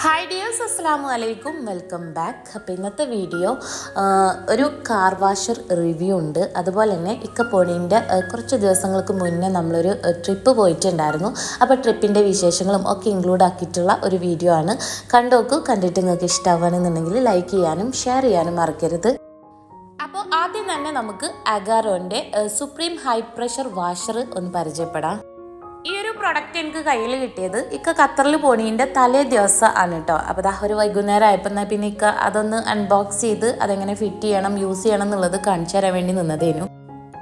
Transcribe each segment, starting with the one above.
Hi dears അസ്സാമു അലൈക്കും welcome back അപ്പം ഇന്നത്തെ വീഡിയോ ഒരു കാർ വാഷർ റിവ്യൂ ഉണ്ട്. അതുപോലെ തന്നെ ഇക്കപ്പോണീന്റെ കുറച്ച് ദിവസങ്ങൾക്ക് മുന്നേ നമ്മളൊരു ട്രിപ്പ് പോയിട്ടുണ്ടായിരുന്നു. അപ്പോൾ ട്രിപ്പിന്റെ വിശേഷങ്ങളും ഒക്കെ ഇൻക്ലൂഡ് ആക്കിയിട്ടുള്ള ഒരു വീഡിയോ ആണ്. കണ്ടോക്കൂ. കണ്ടിട്ട് നിങ്ങൾക്ക് ഇഷ്ടമാവുകയാണെന്നുണ്ടെങ്കിൽ ലൈക്ക് ചെയ്യാനും ഷെയർ ചെയ്യാനും മറക്കരുത്. അപ്പോൾ ആദ്യം തന്നെ നമുക്ക് അഗാറോന്റെ സുപ്രീം ഹൈ പ്രഷർ വാഷർ ഒന്ന് പരിചയപ്പെടാം. പ്രൊഡക്റ്റ് എനിക്ക് കയ്യിൽ കിട്ടിയത് ഇക്ക ഖത്തറിൽ പോണീന്റെ തലേ ദിവസം ആണ് കേട്ടോ അപ്പോൾ ദാ ഒരു വൈകുന്നേരം ആയപ്പോൾ എന്നാൽ പിന്നെ ഇക്ക അതൊന്ന് അൺബോക്സ് ചെയ്ത് അതെങ്ങനെ ഫിറ്റ് ചെയ്യണം യൂസ് ചെയ്യണം എന്നുള്ളത് കാണിച്ചു തരാൻ വേണ്ടി നിന്നതേനു.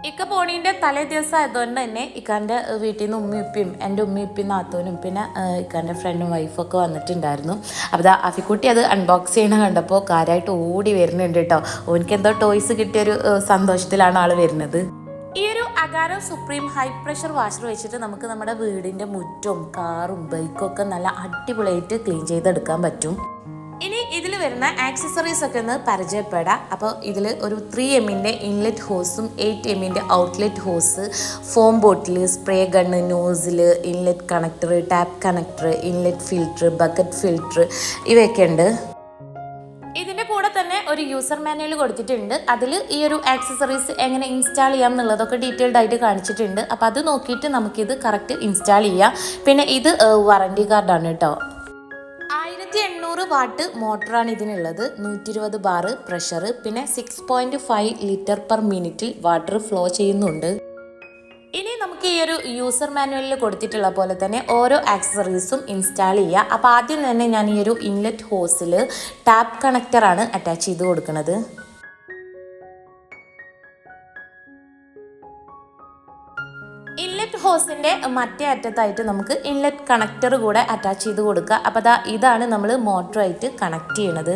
ഇക്ക പോണീന്റെ തലേ ദിവസം ആയതുകൊണ്ട് തന്നെ ഇക്കാന്റെ വീട്ടിൽ നിന്ന് ഉമ്മിയുപ്പിയും എന്റെ ഉമ്മിയുപ്പിയും നാത്തോനും പിന്നെ ഇക്കാന്റെ ഫ്രണ്ടും വൈഫും ഒക്കെ വന്നിട്ടുണ്ടായിരുന്നു. അപ്പോൾ അഫിക്കുട്ടി അത് അൺബോക്സ് ചെയ്യണ കണ്ടപ്പോൾ കാര്യമായിട്ട് ഓടി വരുന്നുണ്ട് കേട്ടോ ഓനിക്ക് എന്തോ ടോയ്സ് കിട്ടിയൊരു സന്തോഷത്തിലാണ് ആൾ വരുന്നത്. Agaro supreme high pressure washer വെച്ചിട്ട് നമുക്ക് നമ്മുടെ വീടിന്റെ മുറ്റവും കാറും ബൈക്കും ഒക്കെ നല്ല അടിപൊളിയായിട്ട് ക്ലീൻ ചെയ്തെടുക്കാൻ പറ്റും. ഇനി ഇതിൽ വരുന്ന ആക്സസറീസ് ഒക്കെ ഒന്ന് പരിചയപ്പെടാം. അപ്പോൾ ഇതിൽ ഒരു ത്രീ എമ്മിന്റെ ഇൻലെറ്റ് ഹോസും എയ്റ്റ് എമ്മിന്റെ outlet hose foam bottle spray gun nozzle inlet connector tap connector inlet filter bucket filter ഇവയൊക്കെ ഉണ്ട്. യൂസർ മാനുവൽ കൊടുത്തിട്ടുണ്ട്. അതിൽ ഈ ഒരു ആക്സസറീസ് എങ്ങനെ ഇൻസ്റ്റാൾ ചെയ്യാം എന്നുള്ളതൊക്കെ ഡീറ്റെയിൽഡ് ആയിട്ട് കാണിച്ചിട്ടുണ്ട്. അപ്പോൾ അത് നോക്കിയിട്ട് നമുക്കിത് കറക്റ്റ് ഇൻസ്റ്റാൾ ചെയ്യാം. പിന്നെ ഇത് വാറണ്ടി കാർഡാണ് കേട്ടോ. ആയിരത്തി എണ്ണൂറ് വാട്ട് മോട്ടറാണ് ഇതിനുള്ളത്. നൂറ്റി ഇരുപത് ബാറ് പ്രഷർ പിന്നെ six point five litre per മിനിറ്റിൽ വാട്ടർ ഫ്ലോ ചെയ്യുന്നുണ്ട്. ഇനി നമുക്ക് ഈ ഒരു യൂസർ മാനുവലിൽ കൊടുത്തിട്ടുള്ള പോലെ തന്നെ ഓരോ ആക്സസറീസും ഇൻസ്റ്റാൾ ചെയ്യുക അപ്പോൾ ആദ്യം തന്നെ ഞാൻ ഈ ഒരു ഇൻലെറ്റ് ഹോസിൽ ടാപ്പ് കണക്ടറാണ് അറ്റാച്ച് ചെയ്ത് കൊടുക്കുന്നത്. ഇൻലെറ്റ് ഹോസിന്റെ മറ്റേ അറ്റത്തായിട്ട് നമുക്ക് ഇൻലെറ്റ് കണക്ടർ കൂടെ അറ്റാച്ച് ചെയ്ത് കൊടുക്കുക അപ്പോൾ ഇതാണ് നമ്മൾ മോട്ടറായിട്ട് കണക്ട് ചെയ്യണത്.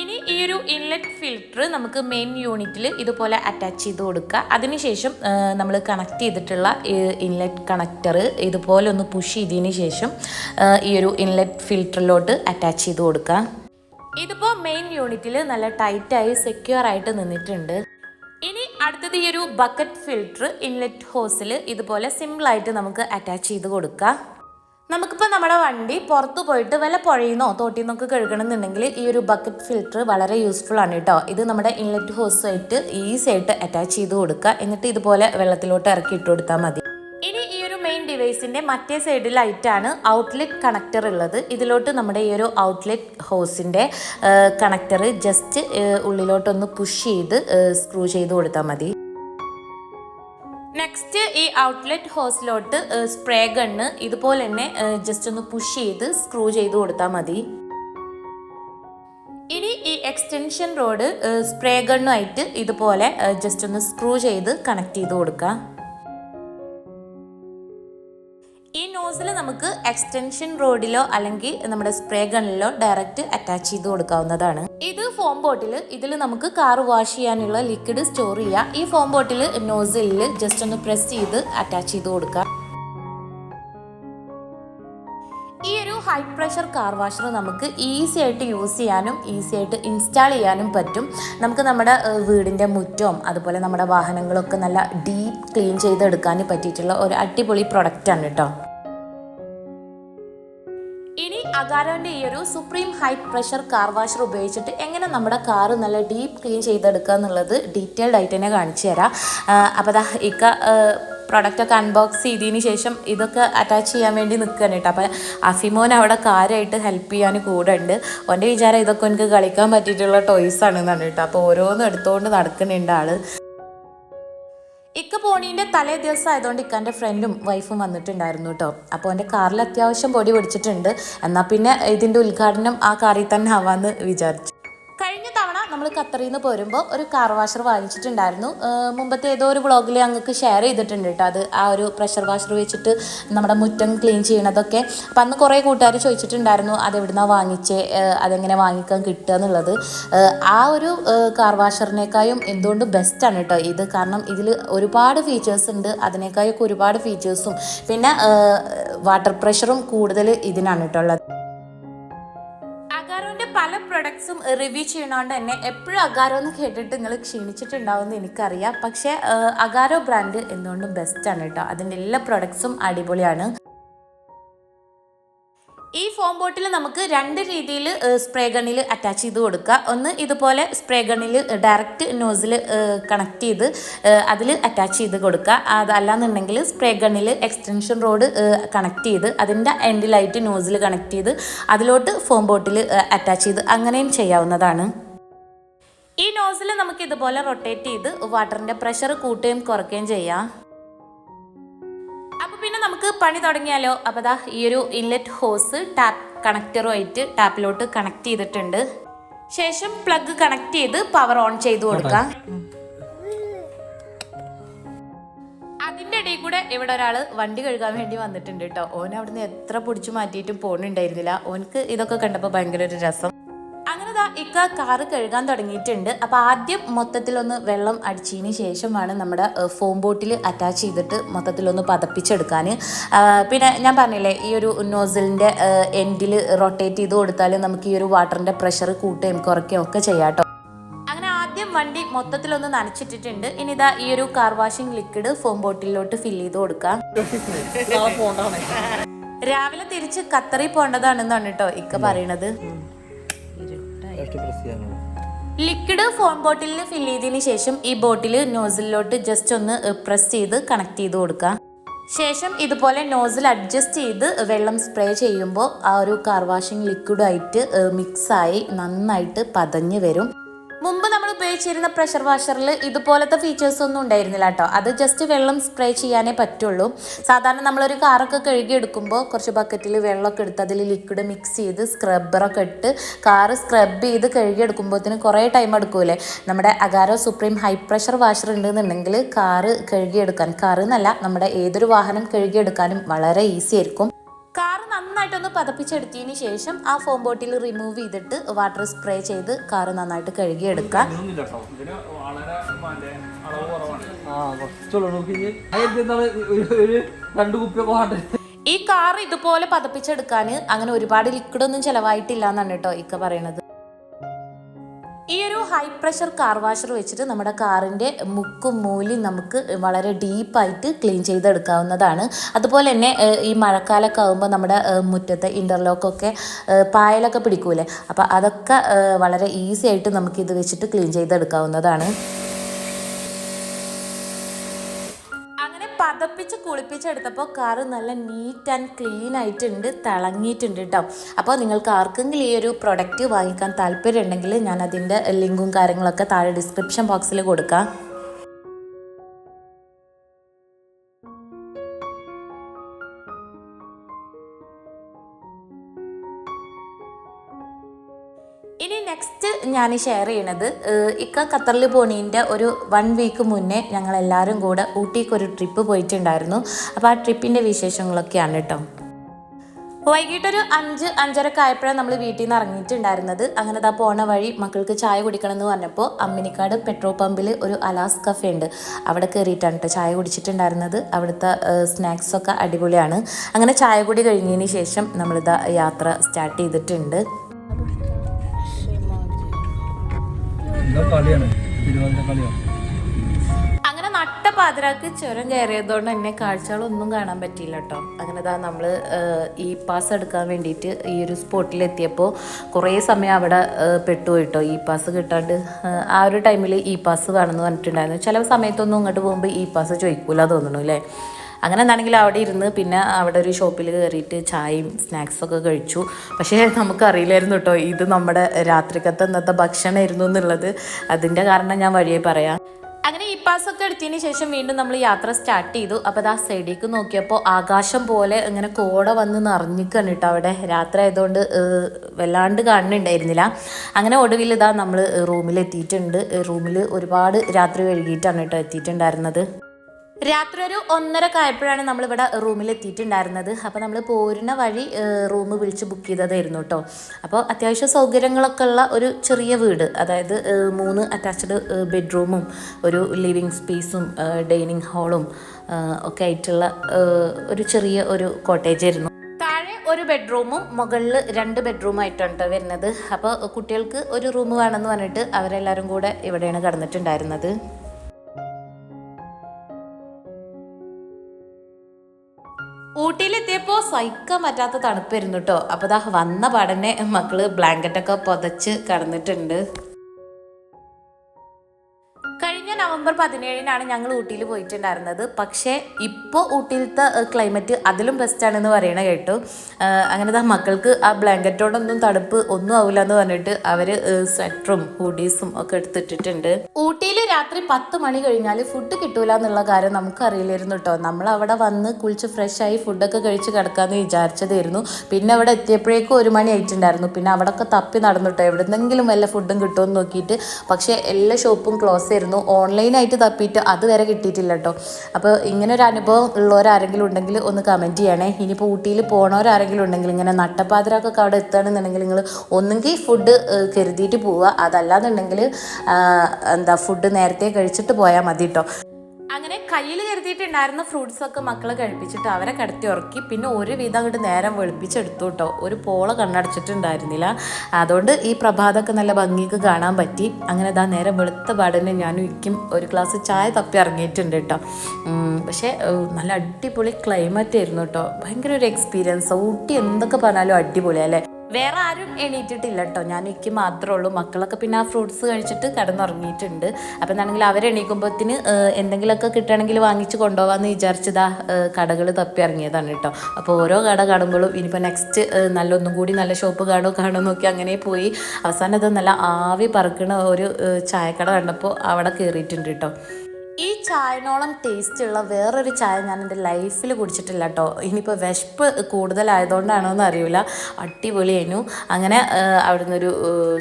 ഇനി ഈ ഒരു ഇൻലെറ്റ് ഫിൽറ്റർ നമുക്ക് മെയിൻ യൂണിറ്റിൽ ഇതുപോലെ അറ്റാച്ച് ചെയ്ത് കൊടുക്കുക. അതിനുശേഷം നമ്മൾ കണക്ട് ചെയ്തിട്ടുള്ള ഇൻലെറ്റ് കണക്ടർ ഇതുപോലെ ഒന്ന് പുഷ് ചെയ്തതിന് ശേഷം ഈ ഒരു ഇൻലെറ്റ് ഫിൽറ്ററിലോട്ട് അറ്റാച്ച് ചെയ്ത് കൊടുക്കുക. ഇതിപ്പോൾ മെയിൻ യൂണിറ്റിൽ നല്ല ടൈറ്റായി സെക്യൂർ ആയിട്ട് നിന്നിട്ടുണ്ട്. ഇനി അടുത്തത് ഈ ഒരു ബക്കറ്റ് ഫിൽറ്റർ ഇൻലെറ്റ് ഹോസിൽ ഇതുപോലെ സിമ്പിളായിട്ട് നമുക്ക് അറ്റാച്ച് ചെയ്ത് കൊടുക്കാം നമുക്കിപ്പോൾ നമ്മുടെ വണ്ടി പുറത്ത് പോയിട്ട് വല്ല പുഴയിന്നോ തോട്ടിൽ നിന്നൊക്കെ കഴുകണമെന്നുണ്ടെങ്കിൽ ഈ ഒരു ബക്കറ്റ് ഫിൽറ്റർ വളരെ യൂസ്ഫുൾ ആണ് കേട്ടോ. ഇത് നമ്മുടെ ഇൻലെറ്റ് ഹോസുമായിട്ട് ഈസി ആയിട്ട് അറ്റാച്ച് ചെയ്ത് കൊടുക്കുക. എന്നിട്ട് ഇതുപോലെ വെള്ളത്തിലോട്ട് ഇറക്കി ഇട്ട് കൊടുത്താൽ മതി. ഇനി ഈ ഒരു മെയിൻ ഡിവൈസിന്റെ മറ്റേ സൈഡിലായിട്ടാണ് ഔട്ട്ലെറ്റ് കണക്ടർ ഉള്ളത്. ഇതിലോട്ട് നമ്മുടെ ഈ ഒരു ഔട്ട്ലെറ്റ് ഹോസിന്റെ കണക്ടർ ജസ്റ്റ് ഉള്ളിലോട്ടൊന്ന് പുഷ് ചെയ്ത് സ്ക്രൂ ചെയ്ത് കൊടുത്താൽ മതി. നെക്സ്റ്റ് ഈ ഔട്ട്ലെറ്റ് ഹോസിലോട്ട് സ്പ്രേ ഗണ്ണ് ഇതുപോലെ തന്നെ ജസ്റ്റ് ഒന്ന് പുഷ് ചെയ്ത് സ്ക്രൂ ചെയ്ത് കൊടുത്താൽ മതി. ഇനി ഈ എക്സ്റ്റൻഷൻ റോഡ് സ്പ്രേ ഗണ്ണുമായിട്ട് ഇതുപോലെ ജസ്റ്റ് ഒന്ന് സ്ക്രൂ ചെയ്ത് കണക്ട് ചെയ്ത് കൊടുക്കുക ഈ നോസിൽ നമുക്ക് എക്സ്റ്റൻഷൻ റോഡിലോ അല്ലെങ്കിൽ നമ്മുടെ സ്പ്രേ ഗണ്ണിലോ ഡയറക്റ്റ് അറ്റാച്ച് ചെയ്ത് കൊടുക്കാവുന്നതാണ്. ഇത് ഫോം ബോട്ടിൽ ഇതിൽ നമുക്ക് കാർ വാഷ് ചെയ്യാനുള്ള ലിക്വിഡ് സ്റ്റോർ ചെയ്യാം. ഈ ഫോം ബോട്ടിൽ നോസിലിൽ ജസ്റ്റ് ഒന്ന് പ്രസ് ചെയ്ത് അറ്റാച്ച് ചെയ്ത് കൊടുക്കാം. ഈ ഒരു ഹൈ പ്രഷർ കാർ വാഷർ നമുക്ക് ഈസി ആയിട്ട് യൂസ് ചെയ്യാനും ഈസി ആയിട്ട് ഇൻസ്റ്റാൾ ചെയ്യാനും പറ്റും. നമുക്ക് നമ്മുടെ വീടിന്റെ മുറ്റവും അതുപോലെ നമ്മുടെ വാഹനങ്ങളൊക്കെ നല്ല ഡീപ്പ് ക്ലീൻ ചെയ്തെടുക്കാൻ പറ്റിയിട്ടുള്ള ഒരു അടിപൊളി പ്രൊഡക്റ്റാണ് കേട്ടോ അഗാരോന്റെ ഈ ഒരു supreme high pressure car washer ഉപയോഗിച്ചിട്ട് എങ്ങനെ നമ്മുടെ കാർ നല്ല ഡീപ്പ് ക്ലീൻ ചെയ്തെടുക്കുക എന്നുള്ളത് ഡീറ്റെയിൽഡ് ആയിട്ട് തന്നെ കാണിച്ചു തരാം. അപ്പോൾ അതാ ഇക്ക പ്രൊഡക്റ്റൊക്കെ അൺബോക്സ് ചെയ്തതിന് ശേഷം ഇതൊക്കെ അറ്റാച്ച് ചെയ്യാൻ വേണ്ടി നിൽക്കുകയാണ് കേട്ടോ. അപ്പോൾ അഫിമോൻ അവിടെ കാര്യമായിട്ട് ഹെൽപ്പ് ചെയ്യാൻ കൂടെ ഉണ്ട്. ഓന്റെ വിചാരം ഇതൊക്കെ എനിക്ക് കളിക്കാൻ പറ്റിയിട്ടുള്ള ടോയ്സ് ആണെന്നാണ് കേട്ടോ. അപ്പോൾ ഓരോന്നും എടുത്തുകൊണ്ട് നടക്കുന്നുണ്ട് ആൾ. ഇക്ക പോണീന്റെ തലേ ദിവസം ആയതുകൊണ്ട് ഇക്കാന്റെ ഫ്രണ്ടും വൈഫും വന്നിട്ടുണ്ടായിരുന്നു കേട്ടോ അപ്പോൾ എന്റെ കാറിൽ അത്യാവശ്യം പൊടി പിടിച്ചിട്ടുണ്ട്. എന്നാൽ പിന്നെ ഇതിന്റെ ഉദ്ഘാടനം ആ കാറിൽ തന്നെ ആവാമെന്ന് വിചാരിച്ചു. നമ്മൾ ഖത്തറിൽ നിന്ന് പോരുമ്പോൾ ഒരു കാർ വാഷർ വാങ്ങിച്ചിട്ടുണ്ടായിരുന്നു. മുമ്പത്തെ ഏതോ ഒരു വ്ളോഗിൽ ഞങ്ങൾക്ക് ഷെയർ ചെയ്തിട്ടുണ്ട് കേട്ടോ അത് ആ ഒരു പ്രഷർ വാഷർ വെച്ചിട്ട് നമ്മുടെ മുറ്റം ക്ലീൻ ചെയ്യണതൊക്കെ. അപ്പം അന്ന് കുറേ കൂട്ടുകാർ ചോദിച്ചിട്ടുണ്ടായിരുന്നു അത് എവിടുന്നാ വാങ്ങിച്ചേ? അതെങ്ങനെ വാങ്ങിക്കാൻ കിട്ടുക എന്നുള്ളത്? ആ ഒരു കാർ വാഷറിനേക്കാളും എന്തുകൊണ്ട് ബെസ്റ്റാണ് കേട്ടോ ഇത്. കാരണം ഇതിൽ ഒരുപാട് ഫീച്ചേഴ്സ് ഉണ്ട്. അതിനേക്കാളൊക്കെ ഒരുപാട് ഫീച്ചേഴ്സും പിന്നെ വാട്ടർ പ്രഷറും കൂടുതൽ ഇതിനാണ് കേട്ടോ ഉള്ളത്. റിവ്യൂ ചെയ്യണോണ്ട് തന്നെ എപ്പോഴും അഗാരോ എന്ന് കേട്ടിട്ട് നിങ്ങൾ ക്ഷീണിച്ചിട്ടുണ്ടാവും എന്ന് എനിക്കറിയാം. പക്ഷേ അഗാരോ ബ്രാൻഡ് എന്തുകൊണ്ടും ബെസ്റ്റ് ആണ് കേട്ടോ. അതിന്റെ എല്ലാ പ്രൊഡക്ട്സും അടിപൊളിയാണ്. ഈ ഫോം ബോട്ടിൽ നമുക്ക് രണ്ട് രീതിയിൽ സ്പ്രേ ഗണ്ണിൽ അറ്റാച്ച് ചെയ്ത് കൊടുക്കുക. ഒന്ന് ഇതുപോലെ സ്പ്രേ ഗണ്ണിൽ ഡയറക്റ്റ് നോസിൽ കണക്ട് ചെയ്ത് അതിൽ അറ്റാച്ച് ചെയ്ത് കൊടുക്കുക. അതല്ലാന്നുണ്ടെങ്കിൽ സ്പ്രേ ഗണ്ണിൽ എക്സ്റ്റൻഷൻ റോഡ് കണക്ട് ചെയ്ത് അതിന്റെ എൻഡിലായിട്ട് നോസിൽ കണക്ട് ചെയ്ത് അതിലോട്ട് ഫോം ബോട്ടിൽ അറ്റാച്ച് ചെയ്ത് അങ്ങനെയും ചെയ്യാവുന്നതാണ്. ഈ നോസിൽ നമുക്ക് ഇതുപോലെ റൊട്ടേറ്റ് ചെയ്ത് വാട്ടറിന്റെ പ്രഷർ കൂട്ടുകയും കുറയ്ക്കുകയും ചെയ്യാം. പിന്നെ നമുക്ക് പണി തുടങ്ങിയാലോ? അപ്പോൾ ദാ ഈ ഒരു ഇൻലെറ്റ് ഹോസ് ടാപ്പ് കണക്ടറുമായിട്ട് ടാപ്പിലോട്ട് കണക്ട് ചെയ്തിട്ടുണ്ട്. ശേഷം പ്ലഗ് കണക്ട് ചെയ്ത് പവർ ഓൺ ചെയ്ത് കൊടുക്കാം. അതിന്റെ ഇടയിൽ കൂടെ ഇവിടെ ഒരാൾ വണ്ടി കഴുകാൻ വേണ്ടി വന്നിട്ടുണ്ട് കേട്ടോ ഓൻ അവിടുന്ന് എത്ര പൊടിച്ചു മാറ്റിയിട്ടും പോണുണ്ടായിരുന്നില്ല. ഓനക്ക് ഇതൊക്കെ കണ്ടപ്പോൾ ഭയങ്കര ഒരു രസം. ഇക്ക കാറ് കഴുകാൻ തുടങ്ങിയിട്ടുണ്ട്. അപ്പോൾ ആദ്യം മൊത്തത്തിലൊന്ന് വെള്ളം അടിച്ചതിന് ശേഷമാണ് നമ്മുടെ ഫോം ബോട്ടിൽ അറ്റാച്ച് ചെയ്തിട്ട് മൊത്തത്തിലൊന്ന് പതപ്പിച്ചെടുക്കാൻ പിന്നെ ഞാൻ പറഞ്ഞില്ലേ ഈ ഒരു നോസിലിന്റെ എൻഡിൽ റൊട്ടേറ്റ് ചെയ്ത് കൊടുത്താൽ നമുക്ക് ഈ ഒരു വാട്ടറിന്റെ പ്രഷർ കൂട്ടുകയും കുറയ്ക്കുകയും ഒക്കെ ചെയ്യാം കേട്ടോ. അങ്ങനെ ആദ്യം വണ്ടി മൊത്തത്തിലൊന്ന് നനച്ചിട്ടിട്ടുണ്ട്. ഇനി ഇതാ ഈ ഒരു കാർ വാഷിംഗ് ലിക്വിഡ് ഫോം ബോട്ടിലോട്ട് ഫില്ല് ചെയ്ത് കൊടുക്കാം. രാവിലെ തിരിച്ച് ഖത്തറിൽ പോകേണ്ടതാണെന്നാണ് കേട്ടോ ഇക്ക പറയണത്. ലിക്വിഡ് ഫോം ബോട്ടിലിൽ ഫില്ല് ചെയ്തതിന് ശേഷം ഈ ബോട്ടിൽ നോസിലോട്ട് ജസ്റ്റ് ഒന്ന് പ്രസ് ചെയ്ത് കണക്ട് ചെയ്ത് കൊടുക്കുക. ശേഷം ഇതുപോലെ നോസിൽ അഡ്ജസ്റ്റ് ചെയ്ത് വെള്ളം സ്പ്രേ ചെയ്യുമ്പോൾ ആ ഒരു കാർ വാഷിംഗ് ലിക്വിഡായിട്ട് മിക്സായി നന്നായിട്ട് പതഞ്ഞ് വരും. മുമ്പ് നമ്മൾ ഉപയോഗിച്ചിരുന്ന പ്രഷർ വാഷറിൽ ഇതുപോലത്തെ ഫീച്ചേഴ്സ് ഒന്നും ഉണ്ടായിരുന്നില്ല കേട്ടോ അത് ജസ്റ്റ് വെള്ളം സ്പ്രേ ചെയ്യാനേ പറ്റുള്ളൂ. സാധാരണ നമ്മളൊരു കാറൊക്കെ കഴുകി എടുക്കുമ്പോൾ കുറച്ച് ബക്കറ്റിൽ വെള്ളമൊക്കെ എടുത്ത് അതിൽ ലിക്വിഡ് മിക്സ് ചെയ്ത് സ്ക്രബ്ബറൊക്കെ ഇട്ട് കാറ് സ്ക്രബ് ചെയ്ത് കഴുകി എടുക്കുമ്പോഴത്തേന് കുറേ ടൈം എടുക്കൂലേ. നമ്മുടെ Agaro supreme high pressure washer ഉണ്ടെന്നുണ്ടെങ്കിൽ കാറ് കഴുകിയെടുക്കാൻ കാറ് എന്നല്ല നമ്മുടെ ഏതൊരു വാഹനം കഴുകിയെടുക്കാനും വളരെ ഈസി ആയിരിക്കും. നന്നായിട്ടൊന്ന് പതപ്പിച്ചെടുത്തതിന് ശേഷം ആ ഫോം ബോട്ടിൽ റിമൂവ് ചെയ്തിട്ട് വാട്ടർ സ്പ്രേ ചെയ്ത് കാറ് നന്നായിട്ട് ഒരു രണ്ട് കുപ്പിയൊക്കെ ഈ കാർ ഇതുപോലെ പതപ്പിച്ചെടുക്കാൻ അങ്ങനെ ഒരുപാട് ലിക്വിഡ് ഒന്നും ചെലവായിട്ടില്ല എന്നാണ് കേട്ടോ ഇക്ക പറയണത്. ഈ ഒരു ഹൈ പ്രഷർ കാർ വാഷർ വെച്ചിട്ട് നമ്മുടെ കാറിന്റെ മുക്കും മൂലും നമുക്ക് വളരെ ഡീപ്പായിട്ട് ക്ലീൻ ചെയ്തെടുക്കാവുന്നതാണ്. അതുപോലെ തന്നെ ഈ മഴക്കാലമൊക്കെ ആകുമ്പോൾ നമ്മുടെ മുറ്റത്തെ ഇന്റർലോക്കൊക്കെ പായലൊക്കെ പിടിക്കൂലേ? അപ്പോൾ അതൊക്കെ വളരെ ഈസി ആയിട്ട് നമുക്ക് ഇത് വെച്ചിട്ട് ക്ലീൻ ചെയ്തെടുക്കാവുന്നതാണ്. പതപ്പിച്ച് കുളിപ്പിച്ചെടുത്തപ്പോൾ കാറ് നല്ല നീറ്റ് ആൻഡ് ക്ലീൻ ആയിട്ടുണ്ട് തിളങ്ങിയിട്ടുണ്ട് കേട്ടോ അപ്പോൾ നിങ്ങൾക്ക് ആർക്കെങ്കിലും ഈ ഒരു പ്രൊഡക്റ്റ് വാങ്ങിക്കാൻ താല്പര്യം ഉണ്ടെങ്കിൽ ഞാൻ അതിന്റെ ലിങ്കും കാര്യങ്ങളൊക്കെ താഴെ ഡിസ്ക്രിപ്ഷൻ ബോക്സിൽ കൊടുക്കാം. ഞാൻ ഷെയർ ചെയ്യണത് ഇക്ക ഖത്തറിൽ പോണീന്റെ ഒരു വൺ വീക്ക് മുന്നേ ഞങ്ങൾ എല്ലാവരും കൂടെ ഊട്ടിക്ക് ഒരു ട്രിപ്പ് പോയിട്ടുണ്ടായിരുന്നു. അപ്പോൾ ആ ട്രിപ്പിന്റെ വിശേഷങ്ങളൊക്കെയാണ് കേട്ടോ വൈകിട്ടൊരു അഞ്ച് അഞ്ചരക്ക് ആയപ്പോഴാണ് നമ്മൾ വീട്ടിൽ നിന്ന് ഇറങ്ങിയിട്ടുണ്ടായിരുന്നത് അങ്ങനെ ദാ പോണ വഴി മക്കൾക്ക് ചായ കുടിക്കണം എന്ന് പറഞ്ഞപ്പോൾ അമ്മിനിക്കാട് പെട്രോൾ പമ്പിൽ ഒരു അലാസ് കഫേ ഉണ്ട്. അവിടെ കയറിയിട്ടാണ് കേട്ടോ ചായ കുടിച്ചിട്ടുണ്ടായിരുന്നത്. അവിടുത്തെ സ്നാക്സൊക്കെ അടിപൊളിയാണ്. അങ്ങനെ ചായ കൂടി കഴിഞ്ഞതിന് ശേഷം നമ്മളിതാ യാത്ര സ്റ്റാർട്ട് ചെയ്തിട്ടുണ്ട്. കളിയാണ്. തിരുവാതിര കളിയാണ് അങ്ങനെ നട്ട പാതിരാക്ക് ചുരം കയറിയതുകൊണ്ട് തന്നെ കാഴ്ചകളൊന്നും കാണാൻ പറ്റിയില്ല കേട്ടോ. അങ്ങനെ ദാ നമ്മൾ ഈ പാസ് എടുക്കാൻ വേണ്ടിയിട്ട് ഈ ഒരു സ്പോട്ടിൽ എത്തിയപ്പോൾ കുറേ സമയം അവിടെ പെട്ടുപോയി കേട്ടോ ഈ പാസ് കിട്ടാണ്ട് ആ ഒരു ടൈമിൽ ഈ പാസ് വേണമെന്ന് പറഞ്ഞിട്ടുണ്ടായിരുന്നു. ചില സമയത്തൊന്നും ഇങ്ങോട്ട് പോകുമ്പോൾ ഈ പാസ് ചോദിക്കൂല തോന്നുന്നു അല്ലേ അങ്ങനെ എന്താണെങ്കിൽ അവിടെ ഇരുന്ന് പിന്നെ അവിടെ ഒരു ഷോപ്പിൽ കയറിയിട്ട് ചായയും സ്നാക്സും ഒക്കെ കഴിച്ചു. പക്ഷേ നമുക്കറിയില്ലായിരുന്നു കേട്ടോ ഇത് നമ്മുടെ രാത്രിക്കത്തെ ഇന്നത്തെ ഭക്ഷണമായിരുന്നു എന്നുള്ളത്. അതിന്റെ കാരണം ഞാൻ വഴിയെ പറയാം. അങ്ങനെ ഈ പാസ്സൊക്കെ എടുത്തതിന് ശേഷം വീണ്ടും നമ്മൾ യാത്ര സ്റ്റാർട്ട് ചെയ്തു. അപ്പോൾ ആ സൈഡിലേക്ക് നോക്കിയപ്പോൾ ആകാശം പോലെ ഇങ്ങനെ കോട വന്ന് നിറഞ്ഞിക്കാണ് കേട്ടോ അവിടെ. രാത്രി ആയതുകൊണ്ട് വല്ലാണ്ട് കാണുന്നുണ്ടായിരുന്നില്ല. അങ്ങനെ ഒടുവിൽ ഇതാ നമ്മൾ റൂമിൽ എത്തിയിട്ടുണ്ട് റൂമിൽ ഒരുപാട് രാത്രി വൈകിട്ടാണ് കേട്ടോ എത്തിയിട്ടുണ്ടായിരുന്നത്. രാത്രി ഒരു ഒന്നരക്ക് ആയപ്പോഴാണ് നമ്മളിവിടെ റൂമിൽ എത്തിയിട്ടുണ്ടായിരുന്നത് അപ്പോൾ നമ്മൾ പോരുന്ന വഴി റൂം വിളിച്ച് ബുക്ക് ചെയ്തതായിരുന്നു കേട്ടോ. അപ്പോൾ അത്യാവശ്യം സൗകര്യങ്ങളൊക്കെ ഉള്ള ഒരു ചെറിയ വീട് അതായത് മൂന്ന് അറ്റാച്ച്ഡ് ബെഡ്റൂമും ഒരു ലിവിങ് സ്പേസും ഡൈനിങ് ഹാളും ഒക്കെ ആയിട്ടുള്ള ഒരു ചെറിയ ഒരു കോട്ടേജ് ആയിരുന്നു. ഒരു ബെഡ്റൂമും മുകളിൽ രണ്ട് ബെഡ്റൂമായിട്ടാണ് വരുന്നത്. അപ്പോൾ കുട്ടികൾക്ക് ഒരു റൂം വേണമെന്ന് പറഞ്ഞിട്ട് അവരെല്ലാവരും കൂടെ ഇവിടെയാണ് കിടന്നിട്ടുണ്ടായിരുന്നത്. സഹിക്കാൻ പറ്റാത്ത തണുപ്പായിരുന്നു കേട്ടോ അപ്പോൾ ദാ വന്ന പാടന്നെ മക്കൾ ബ്ലാങ്കറ്റൊക്കെ പുതച്ച് കിടന്നിട്ടുണ്ട്. നവംബർ പതിനേഴിനാണ് ഞങ്ങൾ ഊട്ടിയിൽ പോയിട്ടുണ്ടായിരുന്നത്. പക്ഷേ ഇപ്പോൾ ഊട്ടിയിലത്തെ ക്ലൈമറ്റ് അതിലും ബെസ്റ്റ് ആണെന്ന് പറയണ കേട്ടു. അങ്ങനെ മക്കൾക്ക് ആ ബ്ലാങ്കറ്റോടൊന്നും തണുപ്പ് ഒന്നും ആവില്ല എന്ന് പറഞ്ഞിട്ട് അവർ സ്വെറ്ററും ഹൂഡീസും ഒക്കെ എടുത്തിട്ടിട്ടുണ്ട് ഊട്ടിയിൽ രാത്രി പത്ത് മണി കഴിഞ്ഞാൽ ഫുഡ് കിട്ടൂല എന്നുള്ള കാര്യം നമുക്കറിയില്ലായിരുന്നു കേട്ടോ നമ്മൾ അവിടെ വന്ന് കുളിച്ച് ഫ്രഷ് ആയി ഫുഡൊക്കെ കഴിച്ച് കിടക്കാമെന്ന് വിചാരിച്ചതായിരുന്നു. പിന്നെ അവിടെ എത്തിയപ്പോഴേക്കും ഒരു മണി ആയിട്ടുണ്ടായിരുന്നു. പിന്നെ അവിടെയൊക്കെ തപ്പി നടന്നിട്ടോ എവിടെന്നെങ്കിലും വല്ല ഫുഡും കിട്ടുമെന്ന് നോക്കിയിട്ട്. പക്ഷേ എല്ലാ ഷോപ്പും ക്ലോസ് ആയിരുന്നു. ഓൺലൈനായിട്ട് തപ്പിയിട്ട് അതുവരെ കിട്ടിയിട്ടില്ല കേട്ടോ അപ്പോൾ ഇങ്ങനെ ഒരു അനുഭവം ഉള്ളവരാരെങ്കിലും ഉണ്ടെങ്കിൽ ഒന്ന് കമന്റ് ചെയ്യണേ. ഇനിയിപ്പോൾ ഊട്ടിയിൽ പോണവരാരെങ്കിലും ഉണ്ടെങ്കിൽ ഇങ്ങനെ നട്ടപ്പാതിരക്കൊക്കെ അവിടെ എത്തുകയാണെന്നുണ്ടെങ്കിൽ നിങ്ങൾ ഒന്നുകിൽ ഫുഡ് കരുതിയിട്ട് പോവുക. അതല്ലാന്നുണ്ടെങ്കിൽ എന്താ ഫുഡ് നേരത്തെ കഴിച്ചിട്ട് പോയാൽ മതി കേട്ടോ കയ്യിൽ കരുതിയിട്ടുണ്ടായിരുന്ന ഫ്രൂട്ട്സ് ഒക്കെ മക്കളെ കഴിപ്പിച്ചിട്ട് അവരെ കിടത്തി ഉറക്കി. പിന്നെ ഒരു വിധം അങ്ങോട്ട് നേരം വെളുപ്പിച്ചെടുത്തു കേട്ടോ ഒരു പോള കണ്ണടച്ചിട്ടുണ്ടായിരുന്നില്ല. അതുകൊണ്ട് ഈ പ്രഭാതമൊക്കെ നല്ല ഭംഗിക്ക് കാണാൻ പറ്റി. അങ്ങനെ ഇതാ നേരം വെളുത്ത പാടനെ ഞാൻ ഇരിക്കും. ഒരു ഗ്ലാസ് ചായ തപ്പി ഇറങ്ങിയിട്ടുണ്ട് കേട്ടോ പക്ഷേ നല്ല അടിപൊളി ക്ലൈമറ്റ് ആയിരുന്നു കേട്ടോ ഭയങ്കര ഒരു എക്സ്പീരിയൻസ് ഊട്ടി എന്തൊക്കെ പറഞ്ഞാലും അടിപൊളി അല്ലേ? വേറെ ആരും എണീറ്റിട്ടില്ല കേട്ടോ ഞാൻ എനിക്ക് മാത്രമേ ഉള്ളൂ. മക്കളൊക്കെ പിന്നെ ആ ഫ്രൂട്ട്സ് കഴിച്ചിട്ട് കിടന്നുറങ്ങിയിട്ടുണ്ട്. അപ്പം എന്താണെങ്കിൽ അവരെണീക്കുമ്പോഴത്തിന് എന്തെങ്കിലുമൊക്കെ കിട്ടുകയാണെങ്കിൽ വാങ്ങിച്ച് കൊണ്ടുപോകാമെന്ന് വിചാരിച്ചതാ കടകൾ തപ്പി ഇറങ്ങിയതാണ് കേട്ടോ. അപ്പോൾ ഓരോ കട കാണുമ്പോഴും ഇനിയിപ്പോൾ നെക്സ്റ്റ് നല്ല ഒന്നും കൂടി നല്ല ഷോപ്പ് കാണോ കാണോ നോക്കി അങ്ങനെ പോയി. അവസാനം അത് നല്ല ആവി പറക്കണ ഒരു ചായക്കട കണ്ടപ്പോൾ അവിടെ കയറിയിട്ടുണ്ട് കേട്ടോ. ഈ ചായനോളം ടേസ്റ്റ് ഉള്ള വേറൊരു ചായ ഞാൻ എന്റെ ലൈഫിൽ കുടിച്ചിട്ടില്ല കേട്ടോ ഇനിയിപ്പോൾ വിശപ്പ് കൂടുതലായതുകൊണ്ടാണോ എന്ന് അറിയില്ല അടിപൊളിയായിരുന്നു അങ്ങനെ അവിടെ ഒരു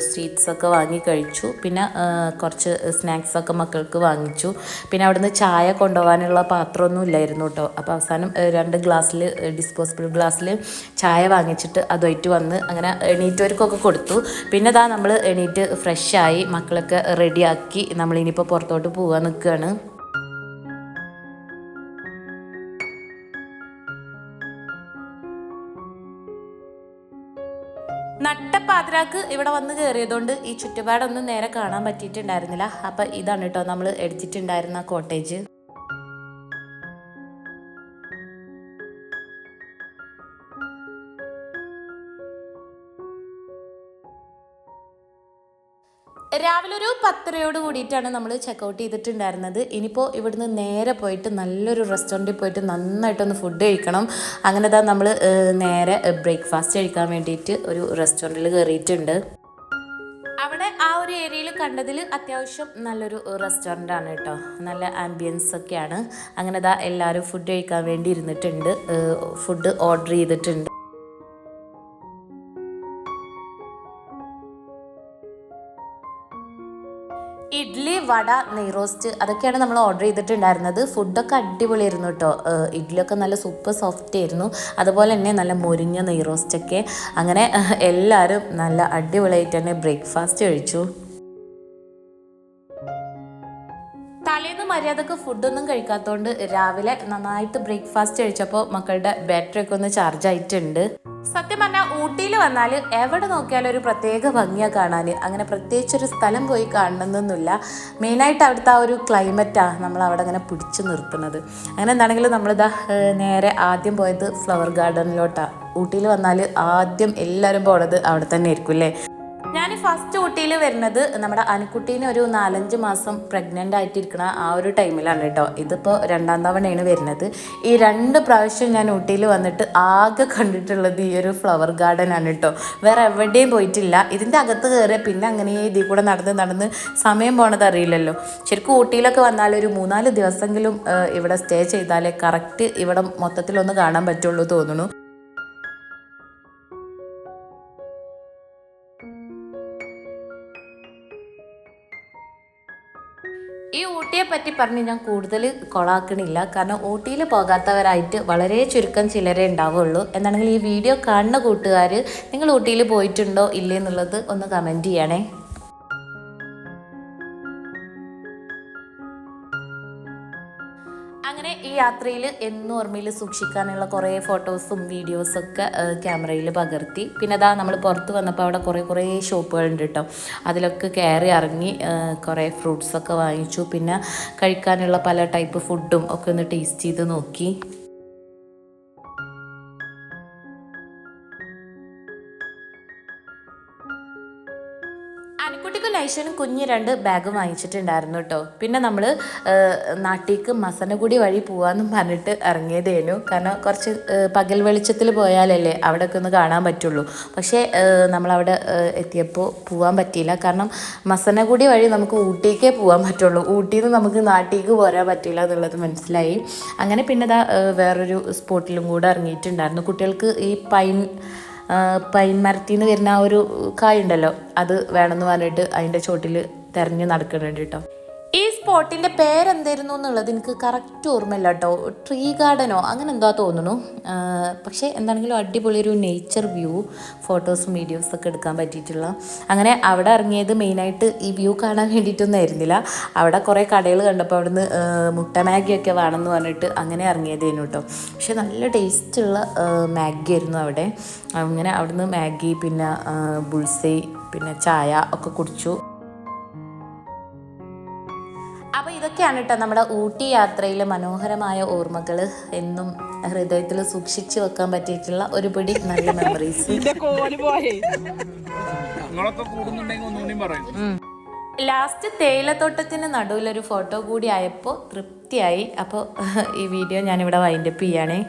സ്വീറ്റ്സൊക്കെ വാങ്ങി കഴിച്ചു. പിന്നെ കുറച്ച് സ്നാക്സൊക്കെ മക്കൾക്ക് വാങ്ങിച്ചു. പിന്നെ അവിടുന്ന് ചായ കൊണ്ടുപോകാനുള്ള പാത്രമൊന്നും ഇല്ലായിരുന്നു കേട്ടോ അപ്പോൾ അവസാനം രണ്ട് ഗ്ലാസ്സിൽ ഡിസ്പോസിബിൾ ഗ്ലാസ്സിൽ ചായ വാങ്ങിച്ചിട്ട് അതുമായിട്ട് വന്ന് അങ്ങനെ എണീറ്റവർക്കൊക്കെ കൊടുത്തു. പിന്നെ ഇതാ നമ്മൾ എണീറ്റ് ഫ്രഷായി മക്കളൊക്കെ റെഡിയാക്കി നമ്മളിനിയിപ്പോൾ പുറത്തോട്ട് പോകാൻ നിൽക്കുകയാണ് നട്ടപ്പാതിരാക്ക് ഇവിടെ വന്ന് കയറിയതുകൊണ്ട് ഈ ചുറ്റുപാടൊന്നും നേരെ കാണാൻ പറ്റിയിട്ടുണ്ടായിരുന്നില്ല. അപ്പം ഇതാണ് കേട്ടോ നമ്മൾ എടുത്തിട്ടുണ്ടായിരുന്ന കോട്ടേജ് രാവിലെ ഒരു പത്തരയോട് കൂടിയിട്ടാണ് നമ്മൾ ചെക്കൗട്ട് ചെയ്തിട്ടുണ്ടായിരുന്നത്. ഇനിയിപ്പോൾ ഇവിടുന്ന് നേരെ പോയിട്ട് നല്ലൊരു റെസ്റ്റോറന്റിൽ പോയിട്ട് നന്നായിട്ടൊന്ന് ഫുഡ് കഴിക്കണം. അങ്ങനെ തന്നെ നമ്മൾ നേരെ ബ്രേക്ക്ഫാസ്റ്റ് കഴിക്കാൻ വേണ്ടിയിട്ട് ഒരു റെസ്റ്റോറന്റിൽ കയറിയിട്ടുണ്ട് അവിടെ ആ ഒരു ഏരിയയിൽ കണ്ടതിൽ അത്യാവശ്യം നല്ലൊരു റെസ്റ്റോറന്റ് ആണ് കേട്ടോ. നല്ല ആംബിയൻസ് ഒക്കെയാണ്. അങ്ങനെ ദാ എല്ലാവരും ഫുഡ് കഴിക്കാൻ വേണ്ടി ഇരുന്നിട്ടുണ്ട്. ഫുഡ് ഓർഡർ ചെയ്തിട്ടുണ്ട്. ഇഡ്ഡലി നെയ് റോസ്റ്റ് അതൊക്കെയാണ് നമ്മൾ ഓർഡർ ചെയ്തിട്ടുണ്ടായിരുന്നത്. ഫുഡൊക്കെ അടിപൊളിയായിരുന്നു കേട്ടോ. ഇഡ്ഡലിയൊക്കെ നല്ല സൂപ്പർ സോഫ്റ്റ് ആയിരുന്നു. അതുപോലെ തന്നെ നല്ല മുരിഞ്ഞ നെയ് റോസ്റ്റൊക്കെ അങ്ങനെ എല്ലാവരും നല്ല അടിപൊളിയായിട്ട് തന്നെ ബ്രേക്ക്ഫാസ്റ്റ് കഴിച്ചു. തലേന്ന് മര്യാദയ്ക്ക് ഫുഡൊന്നും കഴിക്കാത്തതുകൊണ്ട് രാവിലെ നന്നായിട്ട് ബ്രേക്ക്ഫാസ്റ്റ് കഴിച്ചപ്പോൾ മക്കളുടെ ബാറ്ററി ഒക്കെ ഒന്ന് ചാർജ് ആയിട്ടുണ്ട്. സത്യം പറഞ്ഞാൽ ഊട്ടിയിൽ വന്നാൽ എവിടെ നോക്കിയാലും ഒരു പ്രത്യേക ഭംഗിയാണ് കാണാൻ അങ്ങനെ പ്രത്യേകിച്ച് ഒരു സ്ഥലം പോയി കാണണമെന്നൊന്നുമില്ല മെയിനായിട്ട് അവിടുത്തെ ആ ഒരു ക്ലൈമറ്റാണ് നമ്മൾ അവിടെ അങ്ങനെ പിടിച്ചു നിർത്തുന്നത്. അങ്ങനെ എന്താണെങ്കിലും നമ്മളിതാ നേരെ ആദ്യം പോയത് ഫ്ലവർ ഗാർഡനിലോട്ടാണ് ഊട്ടിയിൽ വന്നാൽ ആദ്യം എല്ലാവരും പോണത് അവിടെ തന്നെ ആയിരിക്കും അല്ലേ? ഞാൻ ഫസ്റ്റ് ഊട്ടിയിൽ വരുന്നത് നമ്മുടെ അനുക്കുട്ടീനെ ഒരു നാലഞ്ച് മാസം പ്രഗ്നന്റ് ആയിട്ടിരിക്കുന്ന ആ ഒരു ടൈമിലാണ് കേട്ടോ ഇതിപ്പോൾ രണ്ടാം തവണയാണ് വരുന്നത്. ഈ രണ്ട് പ്രാവശ്യം ഞാൻ ഊട്ടിയിൽ വന്നിട്ട് ആകെ കണ്ടിട്ടുള്ളത് ഈ ഒരു ഫ്ലവർ ഗാർഡൻ ആണ് കേട്ടോ വേറെ എവിടെയും പോയിട്ടില്ല. ഇതിന്റെ അകത്ത് കയറി പിന്നെ അങ്ങനെ ഇതിൽ കൂടെ നടന്ന് നടന്ന് സമയം പോണത് അറിയില്ലല്ലോ. ശരിക്കും ഊട്ടിയിലൊക്കെ വന്നാൽ ഒരു മൂന്നാൽ ദിവസമെങ്കിലും ഇവിടെ സ്റ്റേ ചെയ്താലേ കറക്റ്റ് ഇവിടെ മൊത്തത്തിലൊന്ന് കാണാൻ പറ്റുള്ളൂ തോന്നുന്നു. പറ്റി പറഞ്ഞ് ഞാൻ കൂടുതൽ കൊളാക്കണില്ല. കാരണം ഊട്ടിയിൽ പോകാത്തവരായിട്ട് വളരെ ചുരുക്കം ചിലരെ ഉണ്ടാവുള്ളൂ. എന്നാണെങ്കിൽ ഈ വീഡിയോ കാണുന്ന കൂട്ടുകാർ നിങ്ങൾ ഊട്ടിയിൽ പോയിട്ടുണ്ടോ ഇല്ലേ? എന്നുള്ളത് ഒന്ന് കമന്റ് ചെയ്യണേ. യാത്രയിൽ എന്നും ഓർമ്മയിൽ സൂക്ഷിക്കാനുള്ള കുറേ ഫോട്ടോസും വീഡിയോസൊക്കെ ക്യാമറയിൽ പകർത്തി. പിന്നെ അതാ നമ്മൾ പുറത്ത് വന്നപ്പോൾ അവിടെ കുറേ കുറേ ഷോപ്പുകളുണ്ട് കേട്ടോ അതിലൊക്കെ കയറി ഇറങ്ങി കുറേ ഫ്രൂട്ട്സൊക്കെ വാങ്ങിച്ചു. പിന്നെ കഴിക്കാനുള്ള പല ടൈപ്പ് ഫുഡും ഒക്കെ ഒന്ന് ടേസ്റ്റ് ചെയ്ത് നോക്കി. നൈഷനും കുഞ്ഞ് രണ്ട് ബാഗ് വാങ്ങിച്ചിട്ടുണ്ടായിരുന്നു കേട്ടോ പിന്നെ നമ്മൾ നാട്ടിലേക്ക് മസനഗുടി വഴി പോവാന്നും പറഞ്ഞിട്ട് ഇറങ്ങിയതേനു. കാരണം കുറച്ച് പകൽ വെളിച്ചത്തിൽ പോയാലല്ലേ അവിടെയൊക്കെ ഒന്ന് കാണാൻ പറ്റുള്ളൂ. പക്ഷേ നമ്മളവിടെ എത്തിയപ്പോൾ പോകാൻ പറ്റിയില്ല. കാരണം മസനഗുടി വഴി നമുക്ക് ഊട്ടിക്കേ പോകാൻ പറ്റുള്ളൂ. ഊട്ടിയിൽ നിന്ന് നമുക്ക് നാട്ടിലേക്ക് പോരാൻ പറ്റില്ല എന്നുള്ളത് മനസ്സിലായി. അങ്ങനെ പിന്നെ ഇതാ വേറൊരു സ്പോട്ടിലും കൂടെ ഇറങ്ങിയിട്ടുണ്ടായിരുന്നു. കുട്ടികൾക്ക് ഈ പൈൻ പൈൻ മരത്തിൽ നിന്ന് വരുന്ന ആ ഒരു കായ ഉണ്ടല്ലോ അത് വേണമെന്ന് പറഞ്ഞിട്ട് അതിന്റെ ചോട്ടിൽ തെരഞ്ഞു നടക്കുന്നുണ്ട് കേട്ടോ. ഈ സ്പോട്ടിന്റെ പേരെന്തായിരുന്നു എന്നുള്ളത് എനിക്ക് കറക്റ്റ് ഓർമ്മയില്ല കേട്ടോ. ട്രീ ഗാർഡനോ അങ്ങനെ എന്താ തോന്നുന്നു. പക്ഷേ എന്താണെങ്കിലും അടിപൊളി ഒരു നേച്ചർ വ്യൂ ഫോട്ടോസും വീഡിയോസും ഒക്കെ എടുക്കാൻ പറ്റിയിട്ടുള്ള. അങ്ങനെ അവിടെ ഇറങ്ങിയത് മെയിനായിട്ട് ഈ വ്യൂ കാണാൻ വേണ്ടിയിട്ടൊന്നും ആയിരുന്നില്ല. അവിടെ കുറേ കടകൾ കണ്ടപ്പോൾ അവിടുന്ന് മുട്ട മാഗിയൊക്കെ വേണമെന്ന് പറഞ്ഞിട്ട് അങ്ങനെ ഇറങ്ങിയതേനു കേട്ടോ. പക്ഷേ നല്ല ടേസ്റ്റുള്ള മാഗി ആയിരുന്നു അവിടെ. അങ്ങനെ അവിടുന്ന് മാഗി പിന്നെ ബുൾസൈ പിന്നെ ചായ ഒക്കെ കുടിച്ചു. ഇതൊക്കെയാണ് കേട്ടോ നമ്മുടെ ഊട്ടി യാത്രയിലെ മനോഹരമായ ഓർമ്മകൾ എന്നും ഹൃദയത്തിൽ സൂക്ഷിച്ചു വെക്കാൻ പറ്റിയിട്ടുള്ള ഒരുപടി നല്ല മെമ്മറീസ് ലാസ്റ്റ് തേയിലത്തോട്ടത്തിന് നടുവിലൊരു ഫോട്ടോ കൂടി ആയപ്പോൾ തൃപ്തിയായി. അപ്പോൾ ഈ വീഡിയോ ഞാനിവിടെ വൈൻഡപ്പ് ചെയ്യുകയാണേ